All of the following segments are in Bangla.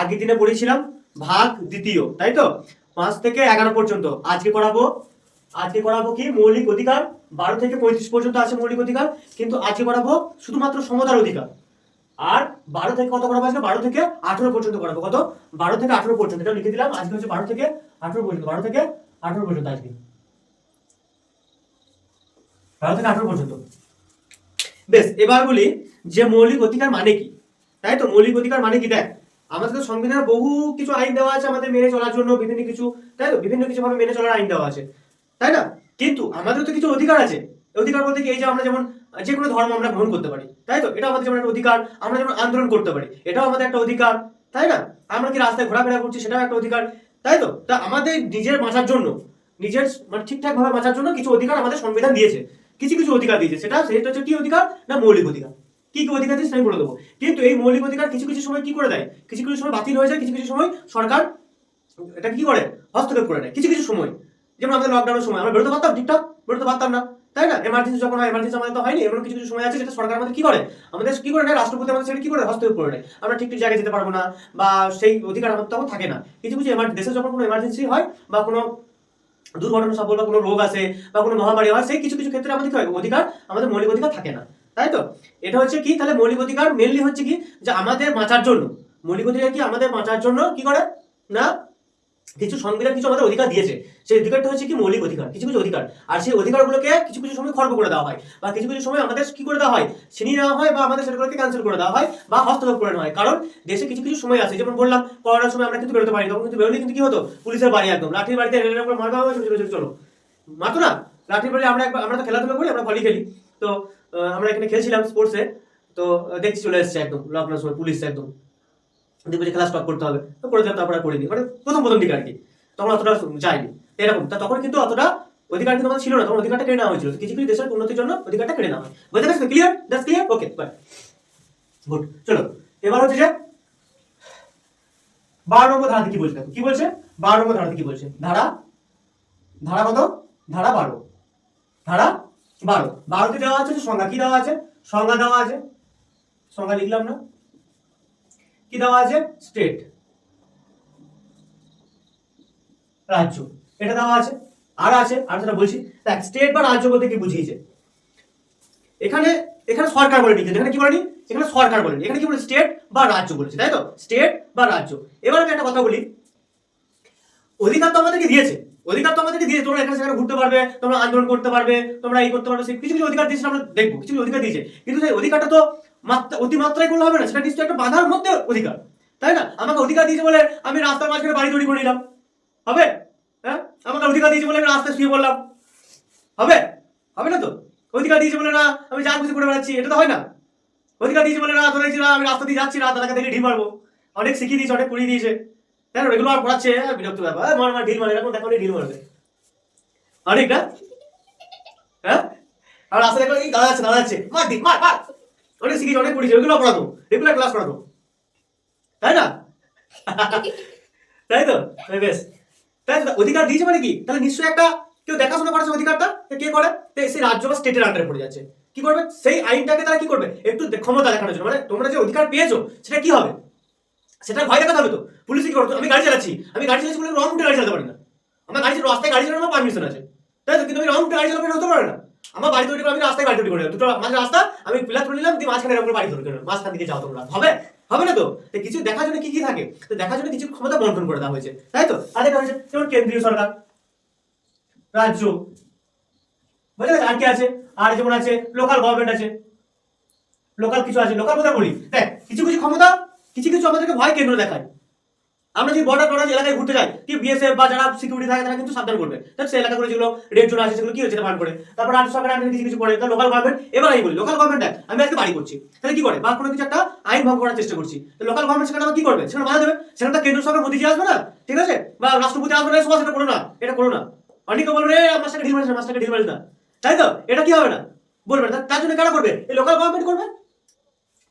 আগের দিনে পড়েছিলাম ভাগ দ্বিতীয়, তাই তো? পাঁচ থেকে এগারো পর্যন্ত। আজকে করাবো আজকে করাবো কি? মৌলিক অধিকার, বারো থেকে পঁয়ত্রিশ পর্যন্ত আছে মৌলিক অধিকার, কিন্তু আজকে করাবো শুধুমাত্র সমতার অধিকার। আর বারো থেকে কত করাবো আজকে? বারো থেকে আঠেরো পর্যন্ত করাবো। কত? বারো থেকে আঠেরো পর্যন্ত এটা লিখে দিলাম। আজকে হচ্ছে বারো থেকে আঠেরো পর্যন্ত, বারো থেকে আঠেরো পর্যন্ত আজকে। বারো থেকে আঠেরো পর্যন্ত। বেশ, এবার বলি যে মৌলিক অধিকার মানে কি? তাই তো? মৌলিক অধিকার মানে কি? দেখ আমাদের তো সংবিধানে বহু কিছু আইন দেওয়া আছে আমাদের মেনে চলার জন্য, বিভিন্ন কিছু, তাই তো? বিভিন্ন কিছু ভাবে মেনে চলার আইন দেওয়া আছে। তাই না? কিন্তু আমাদের তো কিছু অধিকার আছে। অধিকার বলতে কি, এই যে আমরা যেমন, যে কোনো ধর্ম আমরা গ্রহণ করতে পারি, তাই তো? এটা আমাদের যেমন একটা অধিকার, আমরা যেমন আন্দোলন করতে পারি, এটাও আমাদের একটা অধিকার, তাই না? আমরা কি রাস্তায় ঘোরাফেরা করছি, সেটাও একটা অধিকার, তাই তো? তা আমাদের নিজের বাঁচার জন্য, নিজের মানে ঠিকঠাক ভাবে বাঁচার জন্য কিছু অধিকার আমাদের সংবিধান দিয়েছে। কিছু কিছু অধিকার দিয়েছে। সেটা সেটা হচ্ছে কি অধিকার না মৌলিক অধিকার? কি কি অধিকার দিয়েছে আমি বলে দেবো। কিন্তু এই মৌলিক অধিকার কিছু কিছু সময় কি করে দেয়? কিছু কিছু সময় বাতিল হয়ে যায়, কিছু কিছু সময় সরকার এটা কি করে? হস্তক্ষেপ করে নেয়। কিছু কিছু সময়। যেমন আমাদের লকডাউনের সময়, আমরা বেরোতে পারতাম ঠিকঠাক? বেরোতে পারতাম না। তাই না? এমার্জেন্সি যখন হয় এমার্জেন্সি আমাদের তো হয়নি। এমন কিছু কিছু সময় আছে যেটা সরকার আমাদের কি করে? আমাদের কি করে নেয়? রাষ্ট্রপতি আমাদের সেটা কি করে হস্তক্ষেপ করে নেয়? আমরা ঠিক ঠিক জায়গায় যেতে পারব না বা সেই অধিকার আমাদের তখন থাকে না। কিছু কিছু দেশে যখন কোনো এমার্জেন্সি হয় বা কোনো দুর্ঘটনা, সফল বা কোনো রোগ আসে বা কোনো মহামারী হয়, সেই কিছু কিছু ক্ষেত্রে আমাদের কি হয়? অধিকার, আমাদের মৌলিক অধিকার থাকে না। তাই তো? এটা হচ্ছে কি? তাহলে মৌলিক অধিকার মেনলি হচ্ছে কি? যে আমাদের বাঁচার জন্য। মৌলিক অধিকার কি? আমাদের বাঁচার জন্য কি করে? না? কিছু সংবিধান কিছু আমাদের অধিকার দিয়েছে। সেই অধিকারটা হচ্ছে কি? মৌলিক অধিকার। কিছু কিছু অধিকার। আর সেই অধিকারগুলোকে কিছু কিছু সময় খর্ব করে দেওয়া হয়। বা কিছু কিছু সময় আমাদের কি করে দেওয়া হয়? ছিনিয়ে নেওয়া হয় বা আমাদের সেগুলোকে ক্যান্সেল করে দেওয়া হয় বা হস্তক্ষেপ করে নেওয়া হয়। কারণ দেশে কিছু কিছু সময় আছে। যেমন বললাম, করোনার সময় আমরা কিন্তু বেরোতে পারি তখন কিন্তু বেরোলে কিন্তু কি হতো? পুলিশের বাড়ি একদম। লাঠির বাড়িতে মারবা চলো মাতো না? লাঠির বাড়ি আমরা আমরা তো খেলাধুলা করি, আমরা ভলি খেলি। তো আমরা এখানে খেলছিলাম স্পোর্টসে তো দেখছি চলে এসেছে একদম লকডাউন সময় পুলিশ একদম। দেখব যে খেলা স্টপ করতে হবে, তো করে দিলাম তারপরে করিনি মানে প্রথম প্রথম দিকে আর কি। তখন অতটা যায়নি এরকম, তা তখন কিন্তু অতটা অধিকার কিন্তু আমাদের ছিল না, তখন অধিকারটা কেড়ে নেওয়া হয়েছিল কিছু কিছু দেশের উন্নতির জন্য অধিকারটা কেড়ে নেওয়া হয়। বুঝতে পারছ clear that's clear okay bye good চলো, এবার হচ্ছে যে বারো নম্বর ধারাতে কি বলছে? কি বলছে? বারো নম্বর ধারাতে কি বলছে? ধারা ধারা কত? ধারা বারো। ধারা বারো। বারোতে দেওয়া আছে সংজ্ঞা। কি দেওয়া আছে? সংজ্ঞা দেওয়া আছে। সংজ্ঞা লিখলাম না। কি দেওয়া আছে? স্টেট। রাজ্য। এটা দেওয়া আছে। আর আছে। আর যেটা বলছি, দেখ, স্টেট বা রাজ্য বলতে কি বুঝিয়েছে? এখানে এখানে সরকার বলে নিচ্ছে এখানে কি বলেনি? এখানে সরকার বলেনি। এখানে কি বলে স্টেট বা রাজ্য বলেছে। তাই তো? স্টেট বা রাজ্য। এবার আমি একটা কথা বলি। অধিকার তো আমাদেরকে দিয়েছে। অধিকার তো আমাদেরকে দিয়েছে, তোমরা এখানে সেখানে ঘুরতে পারবে, তোমরা আন্দোলন করতে পারবে, তোমরা এই করতে পারবে কিছু কিছু অধিকার দিয়েছে, আমরা দেখব, কিছু কিছু অধিকার দিয়েছে। কিন্তু সেই অধিকারটা তো মাত্রা, অতিমাত্রায় করলে হবে না, সেটা নিশ্চয়ই একটা বাধার মধ্যে অধিকার। তাই না? আমাকে অধিকার দিয়েছে বলে আমি রাস্তার মাঝখানে বাড়ি তৈরি করে নিলাম। হবে? হ্যাঁ? আমাকে অধিকার দিয়েছে বলে আমি রাস্তায় শুয়ে পড়লাম। হবে? হবে না তো? অধিকার দিয়েছে বলে না, আমি যা খুশি করে বেড়াচ্ছি, এটা তো হয় না। অধিকার দিয়েছে বলে না না, আমি রাস্তা দিয়ে যাচ্ছি না দাদাকে দেখে ঢিল মারবো। অনেক শিখিয়ে দিয়েছে, অনেক পড়িয়ে দিয়েছে। কেন রেগুলার পড়াচ্ছে? হ্যাঁ, বিরক্ত ব্যাপার। হ্যাঁ, মার মার ঢিল মারে এরকম দেখো ঢিল মারবে। অনেক না? হ্যাঁ? আর রাস্তা দেখো এই দাদা যাচ্ছে দাদা যাচ্ছে মার ঢিল মার মার! অনেক শিখিয়েছে অনেক পড়িয়েছে রেগুলার পড়াতো। রেগুলার ক্লাস করাতো তাই না? তাই তো? এই বেশ। তাই অধিকার দিয়েছে মানে কি? তাহলে নিশ্চয়ই একটা কেউ দেখাশোনা করেছে অধিকারটা কে করে? সেই রাজ্য বা স্টেটের আন্ডারে পড়ে যাচ্ছে। কি করবে? সেই আইনটাকে তারা কি করবে? একটু ক্ষমতা দেখানোর জন্য। মানে তোমরা যে অধিকার পেয়েছ সেটা কি হবে? সেটা ভয় দেখাতে হবে তো। পুলিশ কি করতো আমি গাড়ি চালাচ্ছি। আমি গাড়ি চালাচ্ছি বলে রং রুটে গাড়ি চালাতে পারি না। আমার গাড়ি রাস্তায় গাড়ি চালানোর পারমিশন আছে। তাই তো? কিন্তু আমি রং রুটে গাড়ি চালাতে হতে পারে না। আমার বাড়ি তৈরি করে আমি রাস্তায় গাড়ি তৈরি করে দুটো মাঝে রাস্তা, আমি পিলার করে নিলাম, দিয়ে মাঝখানে এরকম বাড়ি তৈরি করে মাঝখান দিকে যাও তোমরা। হবে? হবে না তো? কিছু দেখার জন্য কি কি থাকে? তো দেখার জন্য কিছু ক্ষমতা বন্টন করে দেওয়া হয়েছে। তাই তো? দেখা হয়েছে, যেমন কেন্দ্রীয় সরকার, রাজ্য। বুঝলে আর কি আছে? আর যেমন আছে লোকাল গভর্নমেন্ট আছে। লোকাল কিছু আছে। লোকাল কথা বলি। দেখ, কিছু কিছু ক্ষমতা কিছু কিছু আমাদেরকে ভয় কেন্দ্র দেখায়। আমরা যদি বর্ডার টর্ডার এলাকায় ঘুরতে যাই, কি বিএসএফ বা যারা সিকিউরিটি থাকে, তারা কিন্তু সাবধান করবে। সেই এলাকাগুলো যেগুলো রেড জোন আছে, সেগুলো কি হচ্ছে ভান করে। তারপর রাজ্য সরকার আন্ডারে কিছু কিছু করে তাহলে লোকাল গভর্নমেন্ট এবার আমি বলি লোকাল গভর্নমেন্ট দেখ, আমি আজকে বাড়ি করছি। তাহলে কি করে? বা কোনো কিছু একটা আইন ভঙ্গ করার চেষ্টা করছি। লোকাল গভর্নমেন্ট সেখানে কি করবে? সেখানে বাধা দেবে। সেখানে তো কেন্দ্র সরকার মোদীজি আসবে না? ঠিক আছে? বা রাষ্ট্রপতি আসবে না সবাই সেটা করো না। এটা করো না। অনেকে বলবে রে আমার সাথে ঢিল মারিস ঢিল না। তাই তো? এটা কি হবে না? বলবে তার জন্য কারা করবে? এই লোকাল গভর্নমেন্ট করবে।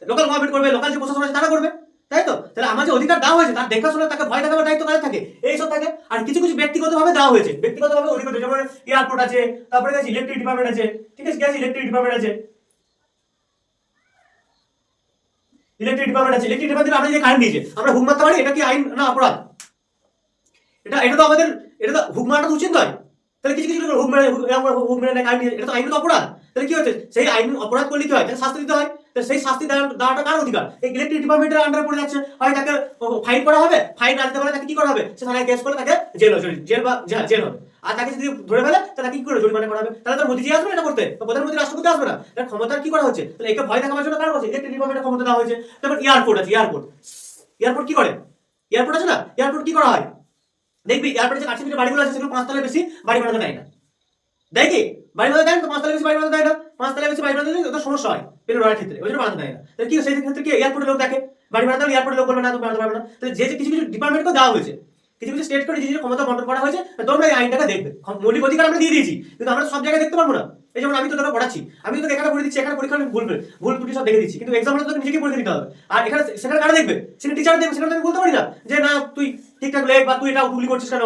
লোকাল গভর্নমেন্ট করবে লোকাল যে প্রশাসন আছে, তারা করবে। তাই তো তাহলে আমার যে অধিকার দেওয়া হয়েছে, তার দেখাশোনা, তাকে ভয় দেখাবার দায়িত্ব কাদের থাকে? এইসব থাকে। আর কিছু কিছু ব্যক্তিগতভাবে দেওয়া হয়েছে। ব্যক্তিগতভাবে অধিকার যেমন এয়ারপোর্ট আছে, তারপরে গেছে ইলেকট্রিক ডিপার্টমেন্ট আছে। ঠিক আছে, গেছে ইলেকট্রিক ডিপার্টমেন্ট আছে। ইলেকট্রিক ডিপার্টমেন্ট আছে। ইলেকট্রিক ডিপার্টমেন্ট আমরা যে কারেন্ট দিয়েছে, আমরা হুক মারতে পারি? এটা কি আইন না অপরাধ? এটা এটা তো আমাদের, এটা তো হুক মারাটা উচিত নয়। তাহলে কিছু কিছু হুক মেরে হুক মেরে কারেন্ট এটা তো আইনত অপরাধ। তাহলে কি হচ্ছে? সেই আইন অপরাধ করলে কি হয়? তাকে শাস্তি দিতে হয়। তো সেই শাস্তি দেওয়া- দেওয়াটা কার অধিকার? এই ইলেকট্রিক ডিপার্টমেন্টের আন্ডারে পড়ে যাচ্ছে। হয় তাকে ফাইন করা হবে? ফাইন না দিতে পারলে তাকে কি করা হবে? সে থানায় কেস করে তাকে জেল জেল বা জেল হবে। আর তাকে যদি ধরে ফেলে, তাহলে কি করে জরিমানা করা হবে? তাহলে তো মোদিজি আসবে না করতে? প্রধানমন্ত্রী রাষ্ট্রপতি আসবে না? তার ক্ষমতা কি করা হচ্ছে? তাহলে একে ভয় দেখাবার জন্য কারণ হচ্ছে? ইলেকট্রিক ডিপার্টমেন্টের ক্ষমতা দেওয়া হয়েছে। তারপর এয়ারপোর্ট আছে এয়ারপোর্ট এয়ারপোর্ট কি করে? এয়ারপোর্ট আছে না? এয়ারপোর্ট কি করা হয়? দেখবি এয়ারপোর্টে যে কাছে বাড়িগুলো আছে, সেগুলো পাঁচতলা বেশি বাড়ি বানাতে দেয় না। দেয় কি? বাড়ি বানাতে দেয় তো? পাঁচতলা বেশি বাড়ি বানাতে দেয় না? পাঁচতলা বেশি বাড়ি বানাতে দিলে তো সমস্যা হয় পেলে রয়ের ক্ষেত্রে, ওই জন্য বানাতে দেয় না। তাহলে কি সেই ক্ষেত্রে কি এয়ারপোর্টের লোক দেখে? বাড়ি বানাতে হলে এয়ারপোর্টের লোক বলবে, না, তুমি বানাতে পারবে না। তাহলে যে কিছু কিছু ডিপার্টমেন্টকে দেওয়া হয়েছে। কিছু কিছু স্টেট করে যে যে ক্ষমতা বন্টন করা হয়েছে তোমরা এই আইনটাকে দেখবে। মৌলিক অধিকার আমরা দিয়ে দিয়েছি, কিন্তু আমরা সব জায়গায় দেখতে পারব না। এই যেমন আমি তো তোকে পড়াচ্ছি, আমি তো এখানে পড়ে দিচ্ছি, এখানে পরীক্ষা আমি ভুল ত্রুটি সব দেখে দিচ্ছি, কিন্তু এক্সাম হলে তোকে নিজেকে পরীক্ষা দিতে হবে। আর এখানে সেখানে কারা দেখবে? সেখানে টিচার দেখবে, সেখানে তো আমি বলতে পারি না যে, না, তুই ঠিকঠাক লেখ বা তুই এটা গুলি করছিস কেন?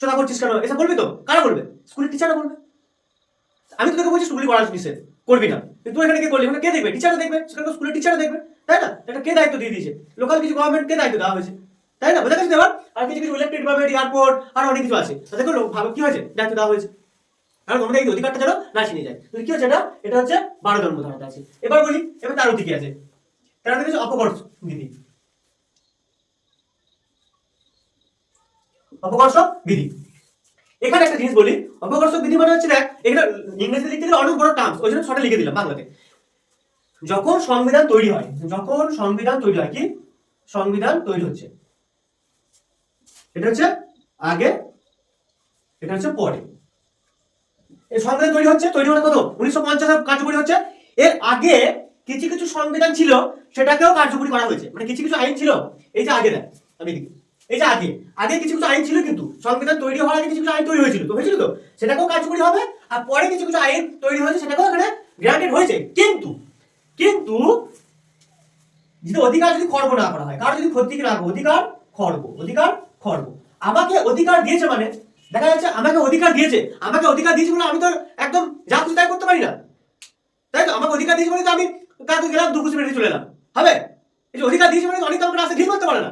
চোদা করছিস কেন? এসব বলবি তো? কারা বলবে? স্কুলের টিচাররা বলবে। আমি তোকে বলছি স্কুলে করার নিষেধ, করবি না। তুই এখানে কে করলি? এখানে কে দেখবে? টিচার দেখবে। সেখানে স্কুলের টিচাররা দেখবে। তাই না? এটা কে দায়িত্ব দিয়ে দিয়েছে? লোকাল কিছু গভর্নমেন্ট কে দায়িত্ব দেওয়া হয়েছে? তাই না? বোঝা গেছে এবার আর কিছু কিছু ইলেকট্রিক ডিপার্টমেন্ট এয়ারপোর্ট আর অনেক কিছু আছে। তাদেরকে ভাবে কি হয়েছে? দায়িত্ব দেওয়া হয়েছে। আর তোমরা এই অধিকারটা যেন না ছিনে যায়। তো কি হচ্ছে এটা? এটা হচ্ছে বারো জন্ম ধারাতে আছে। এবার বলি, এবার তার দিকে আছে। তার দিকে হচ্ছে অপকর্ষ বিধি। অপকর্ষ বিধি। এখানে একটা জিনিস বলি, অপকর্ষক বিধি মানে হচ্ছে দেখ, এখানে ইংরেজিতে লিখতে গেলে অনেক বড় টার্মস ওই জন্য শর্টে লিখে দিলাম বাংলাতে। যখন সংবিধান তৈরি হয়, যখন সংবিধান তৈরি হয়, কি? সংবিধান তৈরি হচ্ছে। এটা হচ্ছে আগে, এটা হচ্ছে পরে। এই সংবিধান তৈরি হচ্ছে, তৈরি মানে কত? উনিশশো পঞ্চাশ কার্যকরী হচ্ছে। এর আগে কিছু কিছু সংবিধান ছিল, সেটাকেও কার্যকরী করা হয়েছে। মানে কিছু কিছু আইন ছিল, এই যে আগে দেখ, আমি এই যে আগে আগে কিছু কিছু আইন ছিল কিন্তু সংবিধান তৈরি হওয়ার আগে কিছু কিছু আইন তৈরি হয়েছিল তো হয়েছিল তো? সেটাকেও কার্যকরী হবে আর পরে কিছু কিছু আইন তৈরি হয়েছে সেটাকেও এখানে গ্রান্টেড হয়েছে। কিন্তু কিন্তু যদি অধিকার যদি খর্ব না করা হয় কারও যদি ক্ষতি না করে, অধিকার খর্ব অধিকার খর্ব। আমাকে অধিকার দিয়েছে মানে দেখা যাচ্ছে আমাকে অধিকার দিয়েছে আমাকে অধিকার দিয়েছে বলে আমি তো একদম যা খুশি তাই করতে পারি না। তাই তো? আমাকে অধিকার দিয়েছে বলে তো আমি কাকে গেলাম দু খুশি চলে এলাম। হবে? এই যে অধিকার দিয়েছে মানে অনেক আমাকে রাস্তা ঠিক করতে পারে না।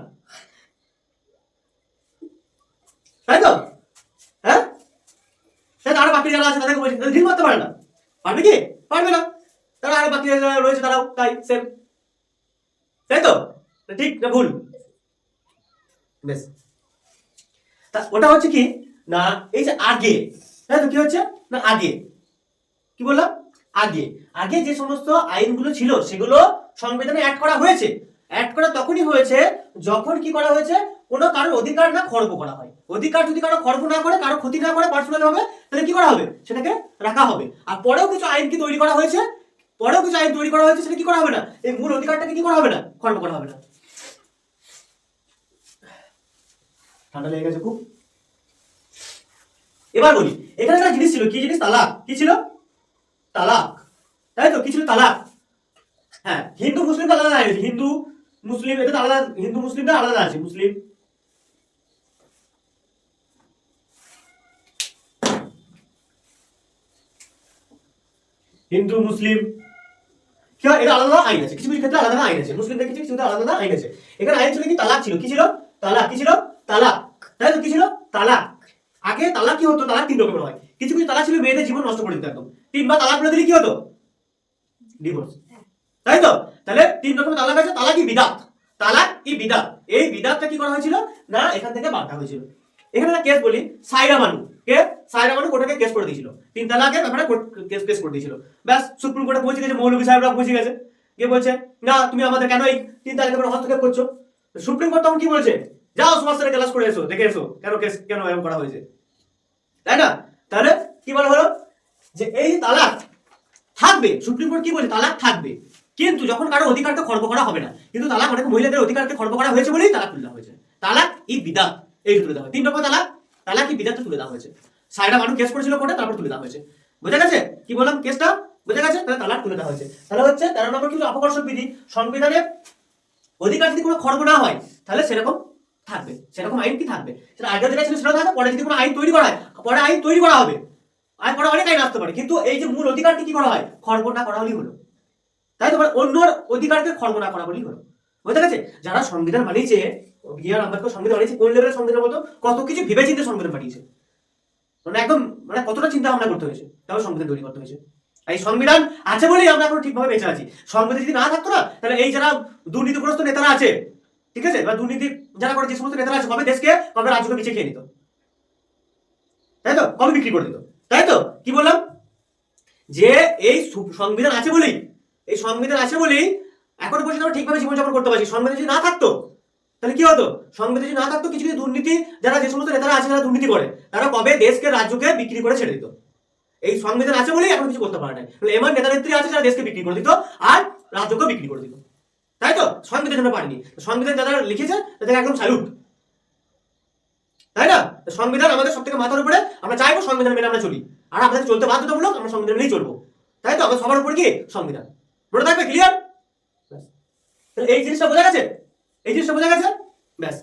তাই তো? হ্যাঁ? তাই আরও বাকি যারা আছে তাদেরকে বলছি ঢিল মারতে পারে না। পারবে কি? পারবে না। তারা আরও বাকি যারা রয়েছে তারাও তাই সেম তাই তো? ঠিক না ভুল? বেশ। তা ওটা হচ্ছে কি? না, এই যে আগে। তাই তো? কি হচ্ছে? না, আগে। কি বললাম? আগে। আগে যে সমস্ত আইনগুলো ছিল, সেগুলো সংবিধানে অ্যাড করা হয়েছে। অ্যাড করা তখনই হয়েছে যখন কি করা হয়েছে? কোনো কারোর অধিকার না খর্ব করা হয়। অধিকার যদি কারও খর্ব না করে, কারও ক্ষতি না করে পার্সোনাল হবে তাহলে কি করা হবে? সেটাকে রাখা হবে। আর পরেও কিছু আইন কি তৈরি করা হয়েছে? পরেও কিছু আইন তৈরি করা হয়েছে, সেটা কি করা হবে না? এই মূল অধিকারটাকে কি করা হবে না? খর্ব করা হবে না। ঠান্ডা লেগে গেছে খুব। এবার বলি, এখানে একটা জিনিস ছিল, কি জিনিস? তালাক। কি ছিল? তালাক। তাই তো? কি ছিল? তালাক। হ্যাঁ হিন্দু, মুসলিম আছে হিন্দু মুসলিম এটা আলাদা হিন্দু মুসলিমটা আলাদা আছে মুসলিম। হিন্দু মুসলিম। কি এটা আলাদা আইন আছে কিছু কিছু ক্ষেত্রে আলাদা আইন আছে। মুসলিমদের কিছু কিছু আলাদা আইন আছে। এখানে আইন ছিল কি? তালাক ছিল। কি ছিল? তালাক। কি ছিল? তালাক। তাই তো? কি ছিল? তালাক। আগে তালাক কি হতো? তালাক তিন রকমের হয়। কিছু কিছু তালাক ছিল মেয়েদের জীবন নষ্ট করে দিত একদম। তিনবার তালাক বলে দিলে কি হতো? ডিভোর্স তাই তো? তাহলে তিন রকমের তালাক আছে, তালাক বিদাত। তালাক ই বিদাত। এই বিদাতটা কি করা হয়েছিল? না, এখান থেকে দেওয়া হয়েছিল। এখানে একটা কেস বলি সাইরা মানু কে? সাইরা মানু কোর্টে কেস করে দিয়েছিল। তিন তালাকের ব্যাপারে কেস কেস করে দিয়েছিল। ব্যাস, সুপ্রিম কোর্টে পৌঁছে গেছে, মৌলভী সাহেবরা পৌঁছে গেছে। গিয়ে বলছে, না, তুমি আমাদের কেন এই তিন তারিখের উপর হস্তক্ষেপ করছ? সুপ্রিম কোর্ট তখন কি বলছে? যাও সমাজ থেকে ক্লাস করে এসো, দেখে এসো, কেন কেস কেন এরকম করা হয়েছে? তাই না? তাহলে কি বলা হলো? যে এই তালাক থাকবে। সুপ্রিম কোর্ট কি বলছে? তালাক থাকবে। কিন্তু যখন কারও অধিকারকে খর্ব করা হবে না, কিন্তু তালাক অনেক মহিলাদের অধিকারকে খর্ব করা হয়েছে বলেই তালাক তুলে দেওয়া হয়েছে। তালাক ই বিদাত, এই তুলে দেওয়া তিন রকম তালাক তালাক ই বিদাত তুলে দেওয়া হয়েছে। সাইডা মানুষ কেস করেছিল কোর্টে, তারপর তুলে দেওয়া হয়েছে। বোঝা গেছে? কি বললাম? কেসটা বোঝা গেছে? তাহলে তালাক তুলে দেওয়া হয়েছে। তাহলে হচ্ছে তেরো নম্বর কিন্তু অপকর্ষক বিধি। সংবিধানে অধিকার যদি কোনো খর্ব না হয়, তাহলে সেরকম থাকবে। সেরকম আইন কি থাকবে? সেটা আগে যেটা ছিল সেটা থাকবে, পরে যদি কোনো আইন তৈরি করা হয়, পরে আইন তৈরি করা হবে। আইন পরে অনেক আইন আসতে পারে, কিন্তু এই যে মূল অধিকারটি কি করা হয়? খর্ব না করা হলেই হলো। তাই তোমার অন্যর অধিকারকে খর্ব না করা বলেই হলো। বুঝতে গেছে যারা সংবিধান বানিয়েছে বি আর আম্বেদকর সংবিধান বানিয়েছে, কোন লেভেলের সংবিধান বলতো কত কিছু ভেবে চিন্তে সংবিধান বানিয়েছে। মানে একদম মানে কতটা চিন্তা ভাবনা করতে হয়েছে, তাও সংবিধান তৈরি করতে হয়েছে। এই সংবিধান আছে বলেই আমরা এখন ঠিকভাবে বেঁচে আছি। সংবিধান যদি না থাকতো না, তাহলে এই যারা দুর্নীতিগ্রস্ত নেতারা আছে, ঠিক আছে? বা দুর্নীতি যারা করে, যে সমস্ত নেতারা আছে, কবে দেশকে, কবে রাজ্যকে পিছিয়ে খেয়ে নিত? তাই তো? কবে বিক্রি করে দিত? তাই তো? কি বললাম? যে এই সংবিধান আছে বলেই এই সংবিধান আছে বলেই এখনও পর্যন্ত আমরা ঠিকভাবে জীবনযাপন করতে পারছি। সংবিধান যদি না থাকতো, তাহলে কি হতো? সংবিধান যদি না থাকতো, কিছু কিছু দুর্নীতি, যারা যে সমস্ত নেতারা আছে যারা দুর্নীতি করে। তারা কবে দেশকে, রাজ্যকে বিক্রি করে ছেড়ে দিত? এই সংবিধান আছে বলেই এখন কিছু করতে পারে না এমন নেতা নেত্রী আছে যারা দেশকে বিক্রি করে দিত আর রাজ্যকে বিক্রি করে দিত। তাই তো? সংবিধান জন্য পারেনি সংবিধান যারা লিখেছে তাদের একদম স্যালুট তাই না? সংবিধান আমাদের সব থেকে মাথার উপরে। আমরা চাইব সংবিধান মেনে আমরা চলি। আর আমাদের চলতে বাধ্যতামূলক আমরা সংবিধান মেনেই চলবো। তাই তো? আমাদের সবার উপর কি? সংবিধান। মনে থাকবে ক্লিয়ার তাহলে এই জিনিসটা বোঝা গেছে? এই জিনিসটা বোঝা গেছে? ব্যাস।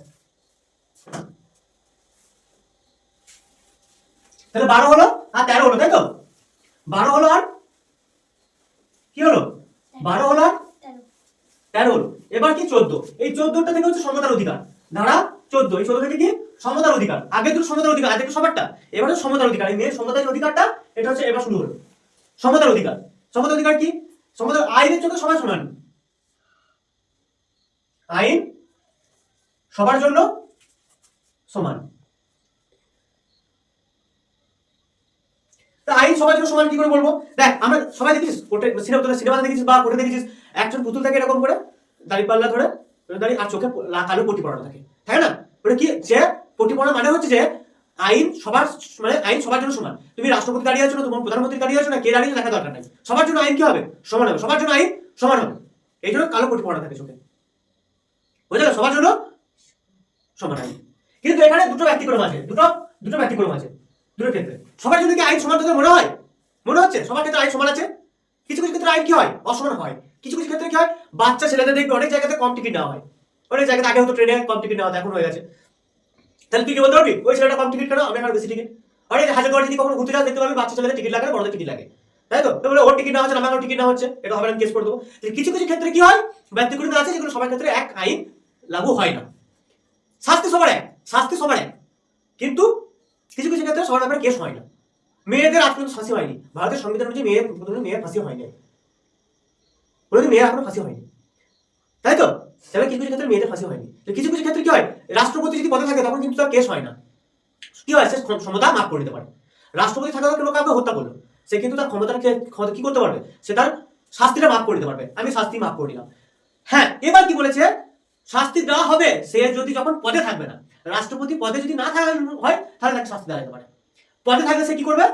তাহলে বারো হলো আর তেরো হলো তাই তো? বারো হলো আর কি হলো? বারো হলো আর তেরো। তেরো হলো। এবার কি চোদ্দ? এই চোদ্দটা থেকে হচ্ছে সমতার অধিকার। ধারা চোদ্দ। এই চোদ্দ থেকে কি? সমতার অধিকার। আগে তো সমতার অধিকার আগে তো সবারটা। এবার হচ্ছে সমতার অধিকার। এই মেয়ের সমতার অধিকারটা এটা হচ্ছে এবার শুরু হলো। সমতার অধিকার। সমতার অধিকার কি? সমতার আইনের জন্য সবাই সমান আইন। সবার জন্য সমান। তা আইন সবার জন্য সমান কি করে বলব? দেখ, আমরা সবাই দেখিস সিনেমা সিনেমা দেখেছিস বা কোর্টে দেখেছিস, একজন পুতুল থাকে এরকম করে দাড়ি পাল্লা ধরে দাঁড়িয়ে আর চোখে কালো পটি পড়ানো থাকে তাই না? ওটা কি? যে পটি পড়া মানে হচ্ছে যে আইন সবার মানে আইন সবার জন্য সমান। তুমি রাষ্ট্রপতি দাঁড়িয়ে আছো না, তোমার প্রধানমন্ত্রী দাঁড়িয়ে আছো না, কে দাঁড়িয়ে দেখা দরকার নাই। সবার জন্য আইন কি হবে? সমান হবে। সবার জন্য আইন সমান হবে। এই জন্য কালো পটি পড়ানো থাকে চোখে। বুঝলে? সবার জন্য সমান আইন। কিন্তু এখানে দুটো ব্যক্তিক্রম আছে। দুটো দুটো ব্যক্তিক্রম আছে। দুটো ক্ষেত্রে। সবার জন্য কি আইন সমান তোদের মনে হয়? মনে হচ্ছে? সবার ক্ষেত্রে আইন সমান আছে? কিছু কিছু ক্ষেত্রে আইন কি হয়? অসমান হয়। কিছু কিছু ক্ষেত্রে কি হয়? বাচ্চা ছেলেদের দেখবে অনেক জায়গাতে কম টিকিট নেওয়া হয়। অনেক জায়গাতে আগে হতো ট্রেনে কম টিকিট নেওয়া, এখন হয়ে গেছে। তাহলে তুই কি বলতে পারবি? ওই ছেলেটা কম টিকিট কেন? আমি বেশি টিকিট অনেক হাজার করে যদি কখনো ঘুরতে যাও দেখতে পাবি বাচ্চা ছেলেদের টিকিট লাগে, বড়দের টিকিট লাগে। তাই তো? তো বলে, ওর টিকিট না হচ্ছে আমার টিকিট না হচ্ছে। এটা হবে না কেস করে দেবো। কিছু কিছু ক্ষেত্রে কি হয়? ব্যক্তিগত আছে, যেগুলো সবার ক্ষেত্রে এক আইন লাগু হয় না। শাস্তি সবার এক, শাস্তি সবার এক। কিন্তু কিছু কিছু ক্ষেত্রে সবার ব্যাপারে কেস হয় না। মেয়েদের আজ পর্যন্ত ফাঁসি হয়নি। ভারতের সংবিধান অনুযায়ী মেয়ে মেয়ের ফাঁসি হয়নি। কোনোদিন মেয়ের এখনও ফাঁসি হয়নি। তাই তো? তাহলে কিছু কিছু ক্ষেত্রে মেয়েদের ফাঁসি হয়নি। কিছু কিছু ক্ষেত্রে কি হয়? রাষ্ট্রপতি যদি পদে থাকে, তখন কিন্তু তার কেস হয় না। কি হয়? সে ক্ষমতা মাফ করে দিতে পারে। রাষ্ট্রপতি থাকার কোনো কাউকে হত্যা করল। সে কিন্তু তার ক্ষমতাকে ক্ষমতা কি করতে পারবে? সে তার শাস্তিটা মাফ করে দিতে পারবে। আমি শাস্তি মাফ করে দিলাম। হ্যাঁ এবার কি বলেছে? শাস্তি দেওয়া হবে। সে যদি যখন পদে থাকবে না, রাষ্ট্রপতি পদে যদি না থাকা হয়, তাহলে তাকে শাস্তি দেওয়া যেতে পারে। পদে থাকলে সে কি করবে?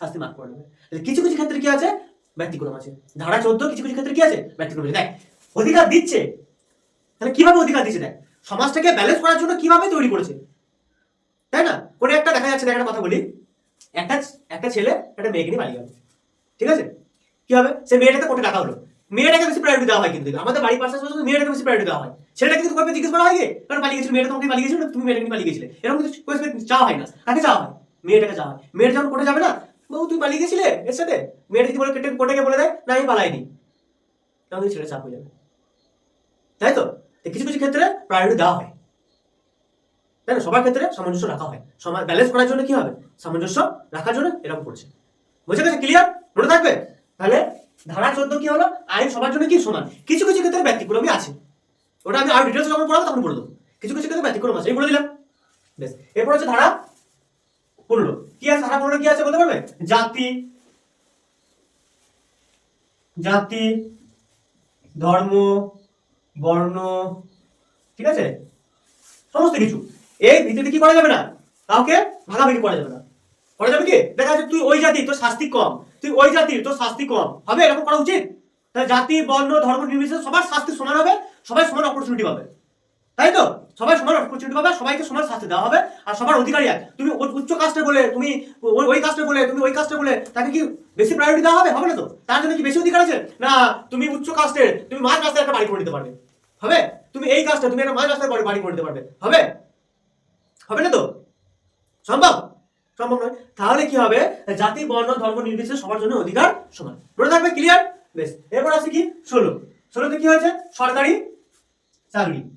শাস্তি মাফ করে দেবে। কিছু কিছু ক্ষেত্রে কি আছে? ব্যতিক্রম আছে। ধারা চোদ্দ, কিছু কিছু ক্ষেত্রে কি আছে? ব্যতিক্রম আছে। দেখ, অধিকার দিচ্ছে। তাহলে কীভাবে অধিকার দিচ্ছে দেখ? সমাজটাকে ব্যালেন্স করার জন্য কীভাবে তৈরি করেছে? তাই না? কোনো একটা দেখা যাচ্ছে একটা কথা বলি। একটা একটা ছেলে একটা মেয়েকে নিয়ে পালিয়ে গেল। ঠিক আছে? কি হবে? সে মেয়েটাকে কোর্টে ডাকা হলো। মেয়েটাকে বেশি প্রায়োরিটি দেওয়া হয় কিন্তু আমাদের বাড়ির পাশে মেয়েটাকে বেশি প্রায়োরিটি দেওয়া হয়। ছেলেটাকে কিন্তু কবে জিজ্ঞেস করা হয় কারণ পালিয়ে গেছিল, মেয়েটা তোমাকে পালিয়ে গেছিল তুমি মেয়েটাকে পালিয়ে গেছিলে। এরকম কিছু চাওয়া হয় না। কাকে চাওয়া হয়? মেয়েটাকে চাওয়া হয়। মেয়েটা যখন কোর্টে যাবে না বাবু তুমি পালিয়ে গেছিলে এর সাথে? মেয়েটা যদি বলে কেটে কোর্টে বলে দেয়, না, আমি পালাইনি। তখন ছেলে চাপ হয়ে যাবে। তাই তো? তো কিছু কিছু ক্ষেত্রে প্রায়োরিটি দেওয়া হয়। তাই না? সবার ক্ষেত্রে সামঞ্জস্য রাখা হয়। সমাজ ব্যালেন্স করার জন্য কি হবে? সামঞ্জস্য রাখার জন্য এরকম করছে। বুঝে গেছে ক্লিয়ার মনে থাকবে? তাহলে ধারা চোদ্দ কি হলো? আইন সবার জন্য কি সমান? কিছু কিছু ক্ষেত্রে ব্যক্তিক্রমই আছে। ওটা আমি আরও ডিটেলস যখন পড়াবো তখন বলে দেবো। কিছু কিছু ক্ষেত্রে ব্যতিক্রম আছে। এই বলে দিলাম। বেশ। এরপর হচ্ছে ধারা পনেরো। কি আছে? ধারা পনেরো কি আছে বলতে পারবে? জাতি জাতি, ধর্ম বর্ণ, ঠিক আছে? সমস্ত কিছু। এই ভিত্তিতে কি করা যাবে না? কাউকে ভাগাভাগি করা যাবে না। করা যাবে কি? দেখা যাচ্ছে তুই ওই জাতি তোর শাস্তি কম। তুই ওই জাতির, তোর শাস্তি কম। হবে? এরকম করা উচিত? জাতি, বর্ণ, ধর্ম, নির্বিশেষে সবার শাস্তি সমান হবে, সবাই সমান অপরচুনিটি পাবে। তাই তো? সবাই সমান অপরচুনিটি পাবে, সবাইকে সমান শাস্তি দেওয়া হবে, আর সবার অধিকারী এক। তুমি উচ্চ কাস্টে বলে, তুমি ওই- ওই কাস্টে বলে, তুমি ওই কাস্টে বলে, তাকে কি বেশি প্রায়োরিটি দেওয়া হবে? হবে না তো? তার জন্য কি বেশি অধিকার আছে? না, তুমি উচ্চ কাস্টের তুমি মাঝ রাস্তায় একটা বাড়ি করে নিতে পারবে। হবে? তুমি এই কাজটা তুমি একটা মাঝ রাস্তায় বাড়ি বাড়ি করে নিতে পারবে। হবে? হবে না তো? সম্ভব? সম্ভব নয়। তাহলে কি হবে? জাতি, বর্ণ, ধর্ম নির্বিশেষে সবার জন্য অধিকার সমান। মনে থাকবে? ক্লিয়ার বেশ। এরপর আছে কি? ষোলো। ষোলোতে কি হয়েছে? সরকারি চাকরি।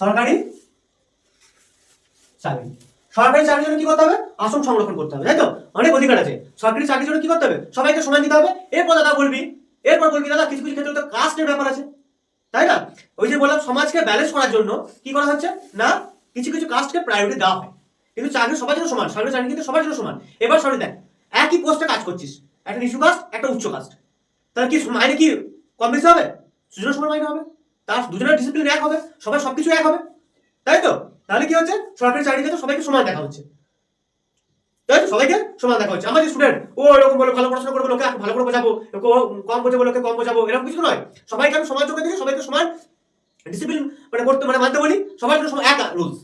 সরকারি চাকরি। সরকারি চাকরির জন্য কি করতে হবে? আসন সংরক্ষণ করতে হবে, তাই তো? অনেক অধিকার আছে। সরকারি চাকরির জন্য কি করতে হবে? সবাইকে সময় দিতে হবে। এরপর দাদা বলবি, এরপর বলবি, দাদা, কিছু কিছু ক্ষেত্রে তো কাস্টের ব্যাপার আছে। তাই না? ওই যে বললাম, সমাজকে ব্যালেন্স করার জন্য কি করা হচ্ছে? না, কিছু কিছু কাস্টকে প্রায়োরিটি দেওয়া হয়। কিন্তু চাকরি সবার জন্য সমান, সরকারি চাকরি কিন্তু সবার জন্য সমান। এবার সরি দেখ, একই পোস্টে কাজ করছিস। একটা নিচু কাস্ট একটা উচ্চ কাস্ট তাহলে কি, মাইনে কি কম বেশি হবে? সুযোগ সমান মাইনে হবে? তার দুজনের ডিসিপ্লিন এক হবে সবাই সবকিছু এক হবে। তাই তো? তাহলে কি হচ্ছে? সরকারি চাকরি তো সবাইকে সমান দেখা হচ্ছে। তাই তো? সবাইকে সমান দেখা হচ্ছে। আমার যে স্টুডেন্ট ও এরকম বলে ভালো পড়াশোনা করবে, লোকে ভালো করে বোঝাবো কম বোঝাবো, লোকে কম বোঝাবো, এরকম কিছু নয়। সবাইকে আমি সমান চোখে সবাইকে সমান ডিসিপ্লিন মানে করতে মানে মানতে বলি। সবার জন্য এক রুলস